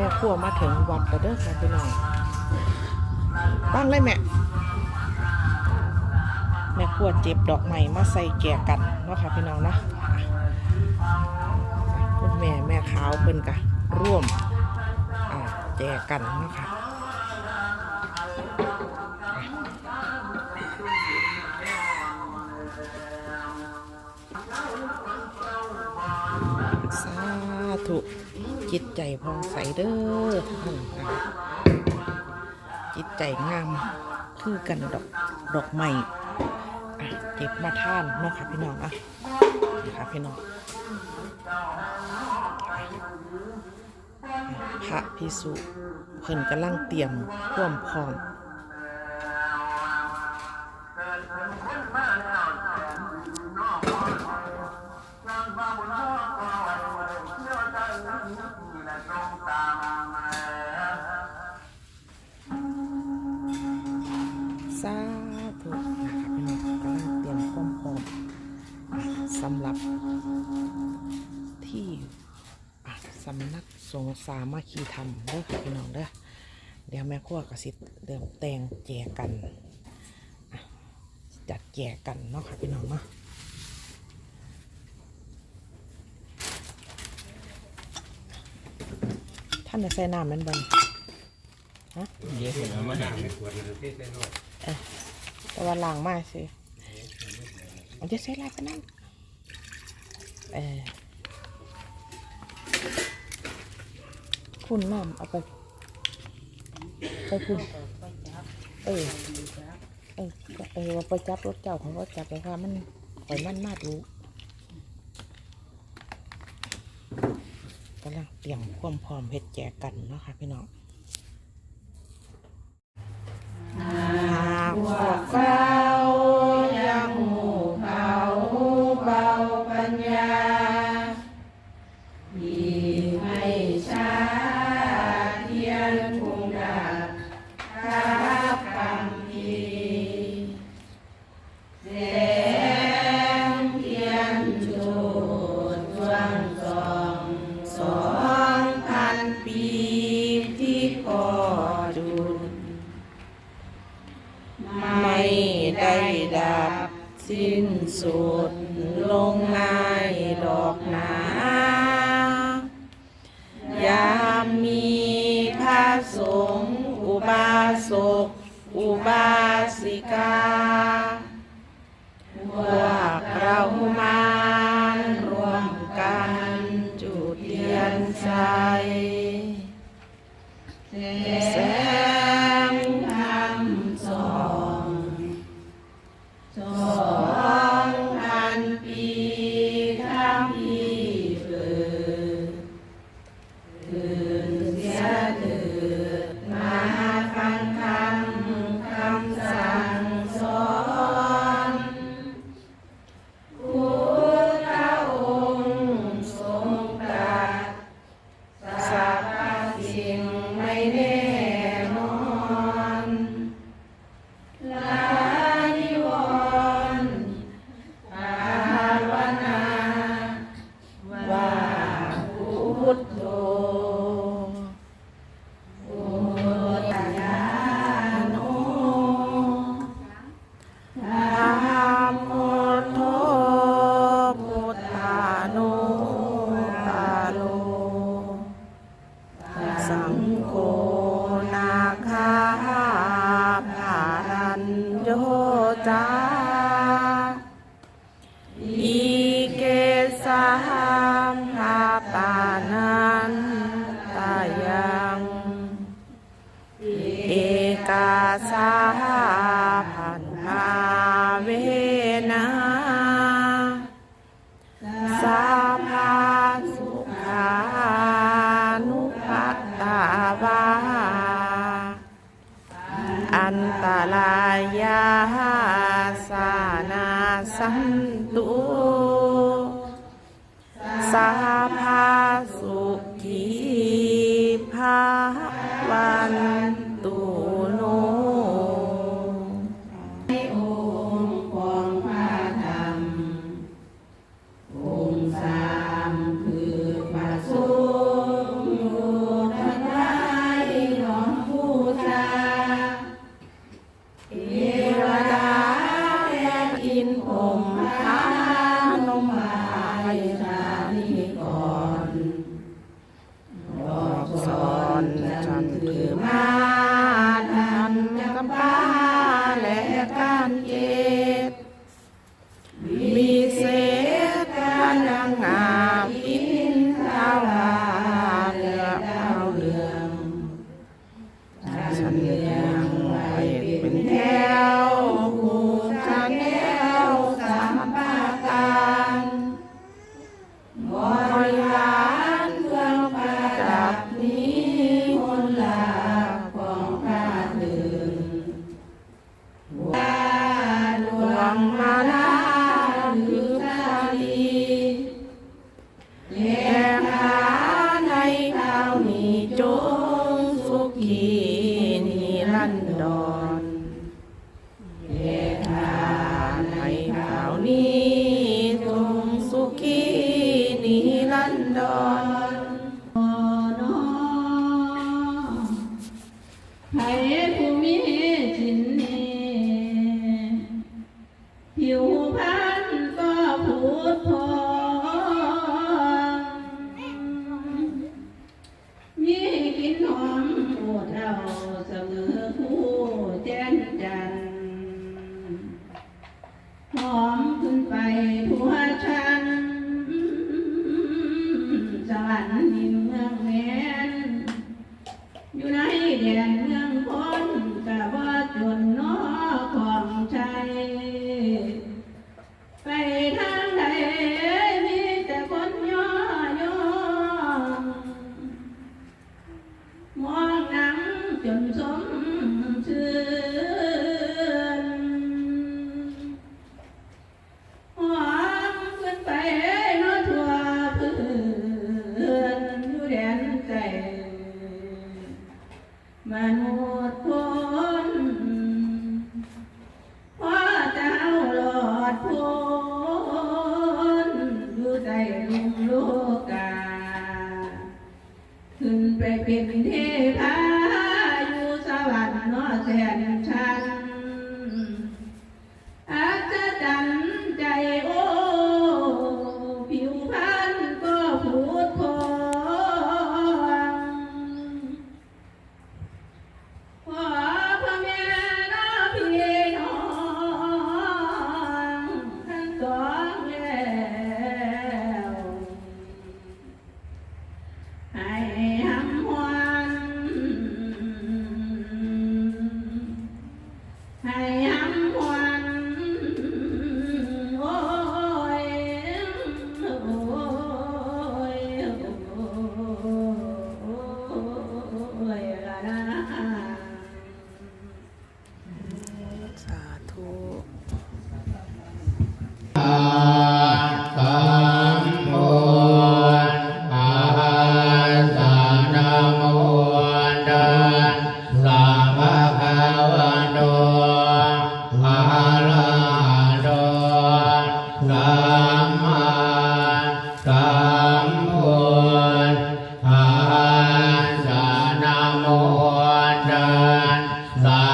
ม่ครัวมาถึงวัดแล้วเด้อค่ะพี่น้องบ้างเลยแม่แม่ครัวเจ็บดอกไม้มาใส่แก่กันเนาะค่ะพี่น้องนะคุณแม่แม่ขาวเพิ่นกะร่วมแจกกันเนาะค่ะสาธุ จิตใจพองใสเด้อจิตใจงามคือกันดอกดอกใหม่เก็บมาท่านเนาะค่ะพี่น้องอะนะคะพี่น้องพระพิสุเพิ่นกำลังเตรียมควมพร้อม หรับที่อะสำนักสงฆ์สามัคคีธรรมเด้อค่ะพี่น้องเด้อเดี๋ยวแม่ครัวกสิเดิมแต่งแจกกันอะจัดแจกกันเนาะค่ะพี่น้องเนาะท่านจะใส่น้ำแมันบนเยอะแล้วมาหาแต่ว่าล้างมาสิมันจะใส่ลายไปนั่น เออคุณน้ำเอาไป ไปคุณเออเออเออว่าไปจับรถเจ้าของรถจับเลยค่ะมันข่อยมันมากรู้กำลังเตรียมความพร้อมเฮ็ดแจกกันเนาะค่ะพี่น้องหากวกเรา สิ้นสุ สังโฆ นตลายาสานาสันตุสาภาสุขีภาวัน Nah,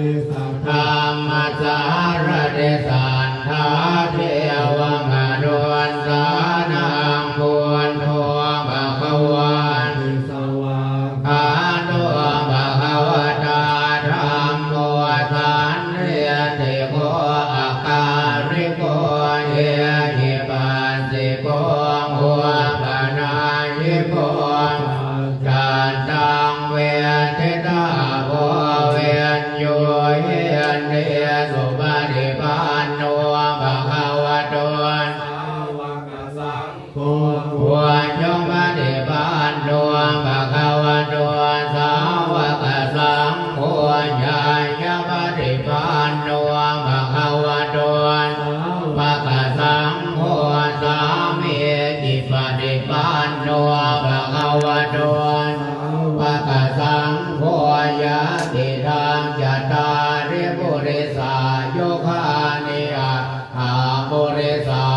ลิสัทธามจารเดสา โมเรสา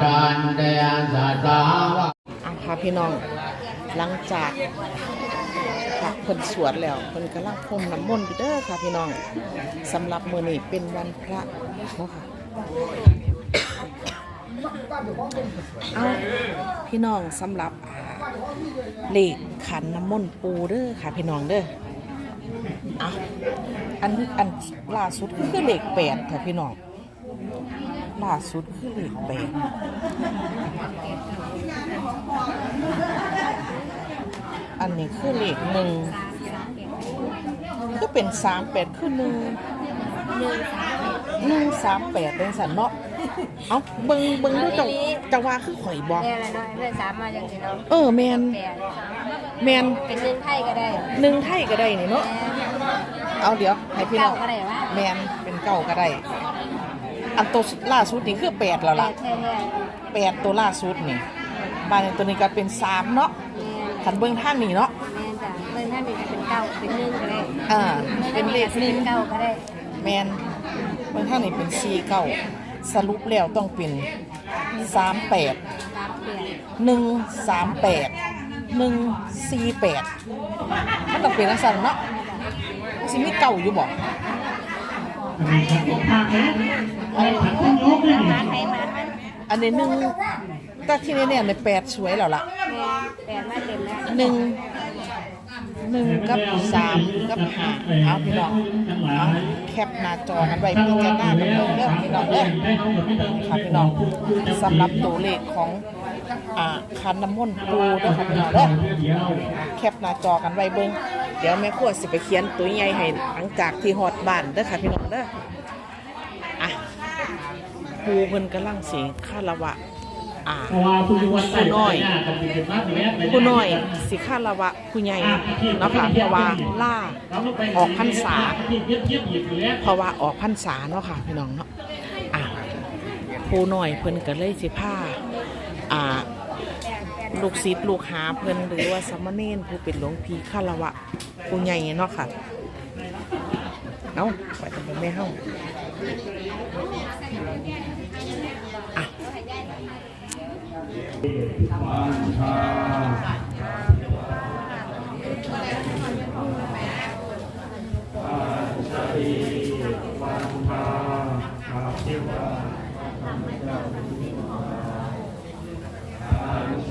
เตสัสสาวะอะค่ะพี่น้อง หลังจากพระเพิ่นสวดแล้วเพิ่นกำลังพรมน้ำมนต์อยู่เด้อค่ะพี่น้องสำหรับมื้อนี้เป็นวันพระเนาะค่ะเอาพี่น้องสำหรับเลขขันน้ำมนต์ปูเด้อค่ะพี่น้องเด้อเอาอันอันล่าสุดก็คือเลขแปดค่ะพี่น้อง ล่าสุดคือเลขแปดอันนี้คือเลขหนึ่งคือเป็นสามแปดคือหนึ่งหนึ่งสามแปดเป็นสันเนาะเอาเบิงเบิงดูจังจังว่าคือข่อยบอกแม่ละน้อยเพื่อนสามมาอย่างนี้เนาะเออแมนแปดแมนเป็นหนึ่งไทยก็ได้หนึ่งไทยก็ได้นี่เนาะเอาเดี๋ยวให้พี่น้เก้าองก็ได้วะแมนเป็นเก้าก็ได้ อันตัวล่าสุดนี่คือแปดแล้วแปล่ะดแท้แท้แปดตัวล่าสุดนี่บานในตัวนี้ก็เป็นสามเนาะแม่ขันเบิ้งท่างนี่เนาะ แม่จ้ะเมื่อท่านเป็นเก้าเป็นหนึ่งก็ได้อ่าเป็นเลขหนึ่ง เก้าก็ได้แมนบางท่านนี่เป็นซีเก้าสรุปแล้วต้องเป็นสามแปดสามแปดหนึ่งสามแปดหนึ่งสี่แปดมันต้องเป็นลักษณะเนาะสิมีเก่าอยู่บ อันอันนี้หนึ่งแต่ที่นี่เนี่ยในแปดสวยแล้วล่ะแปดมาเต็มแล้วหนึ่งหนึ่งกับสามกับห้าเอาพี่น้องเอาแคปหน้าจอกันไว้พิจารณากันเบิ่งพี่น้องเด้อค่ะพี่น้องสำหรับตัวเลขของ อ่าคันน้ำมนต์ปูด้อค่ะพี่น้องเด้อแคปหน้าจอกันไว้เบิ่งเดี๋ยวแม่ครัวสิไปเขียนตัวใหญ่ให้หลังจากที่ฮอดบ้านเด้อค่ะพี่น้องเด้ออะปูเพิ่นกำลังสิคารวะอ่าเพราะว่าผู้ที่วัดใต้น้อยหน้ากับเป็นมากเลยผู้น้อยสิคารวะผู้ใหญ่เนาะค่ะเพราะว่าล่าออกพรรษาเทียบเทียบหยิบอยู่แล้วเพราะว่าออกพรรษาเนาะค่ะพี่น้องเนาะอะผู้น้อยเพิ่นก็เลยสิพา อ่าลูกศิษย์ลูกหาเพิ่นหรือว่าสามเณรผู้เป็นหลวงพี่คารวะผู้ใหญ่เนาะค่ะเอ้าไปทำไมไม่เฮาอะ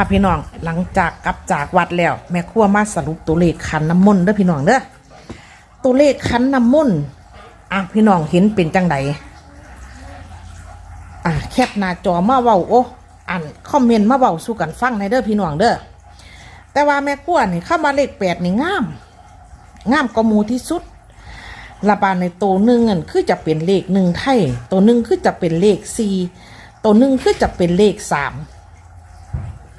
ค่ะพี่น้องหลังจากกลับจากวัดแล้ว แม่ครัวมาสรุปตัวเลขขันน้ำมนต์เด้อพี่น้องเด้อตัวเลขขันน้ำมนต์อะพี่น้องเห็นเป็นจังไดอะแคปหน้าจอมาเว้าโอ้อ่านคอมเมนต์มาเว้าสู่กันฟังในเด้อพี่น้องเด้อแต่ว่าแม่ครัวนี่เข้ามาเลขแปดนี่งาม งามกมูที่สุดละบานในตัวหนึ่งอันคือจะเป็นเลขหนึ่งไทยตัวหนึ่งคือจะเป็นเลขสี่ตัวหนึ่งคือจะเป็นเลขสาม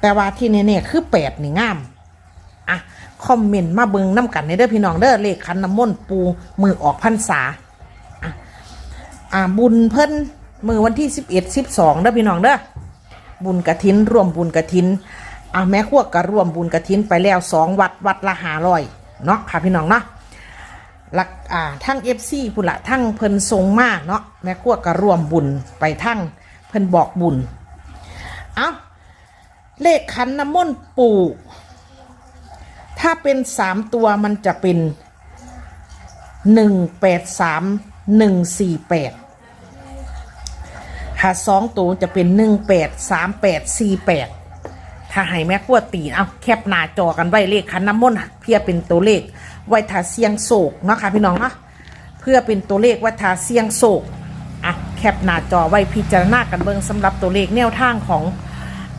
แต่ว่าที่นี่เนี่ยคือแปดนี่งาม อะ คอมเมนต์มาเบิงน้ำกันในเด้อพี่น้องเด้อเลขคันน้ำมนต์ปูมือออกพรรษา อะ อ่าบุญเพิ่นมือวันที่สิบเอ็ดสิบสองเด้อพี่น้องเด้อบุญกระถินรวมบุญกระถินอะแม่ขวก็รวมบุญกระถินไปแล้วสองวัดวัดละหารอยเนาะค่ะพี่น้องเนาะหลักอ่าทั้งเอฟซีพุ่นละทั้งเพิ่นทรงมากเนาะแม่ขวกก็รวมบุญไปทั้งเพิ่นบอกบุญ เอ้า เลขขันน้ำมนต์ปู่ ถ้าเป็นสามตัวมันจะเป็นหนึ่งแปดสามหนึ่งสี่แปดถ้าสองตัวจะเป็นหนึ่งแปดสามแปดสี่แปดถ้าให้แม่ขั้วตีเอาแคปหน้าจอกันไว้เลขขันน้ำมนต์เพื่อเป็นตัวเลขไว้ถ้าเสียงโศกเนาะค่ะพี่น้องเนาะเพื่อเป็นตัวเลขไว้ถ้าเสียงโศกอะแคปหน้าจอไว้พิจารณากันเบิ่งสำหรับตัวเลขแนวทางของ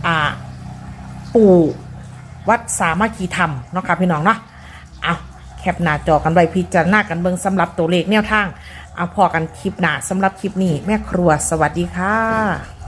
อ่า ปู่วัดสามัคคีธรรมเนาะค่ะพี่น้องเนาะเอาแคปหน้าจอกันไว้พิจารณากันเบิ่งสำหรับตัวเลขแนวทาง เอาพอกันคลิปหน้าสำหรับคลิปนี้แม่ครัวสวัสดีค่ะ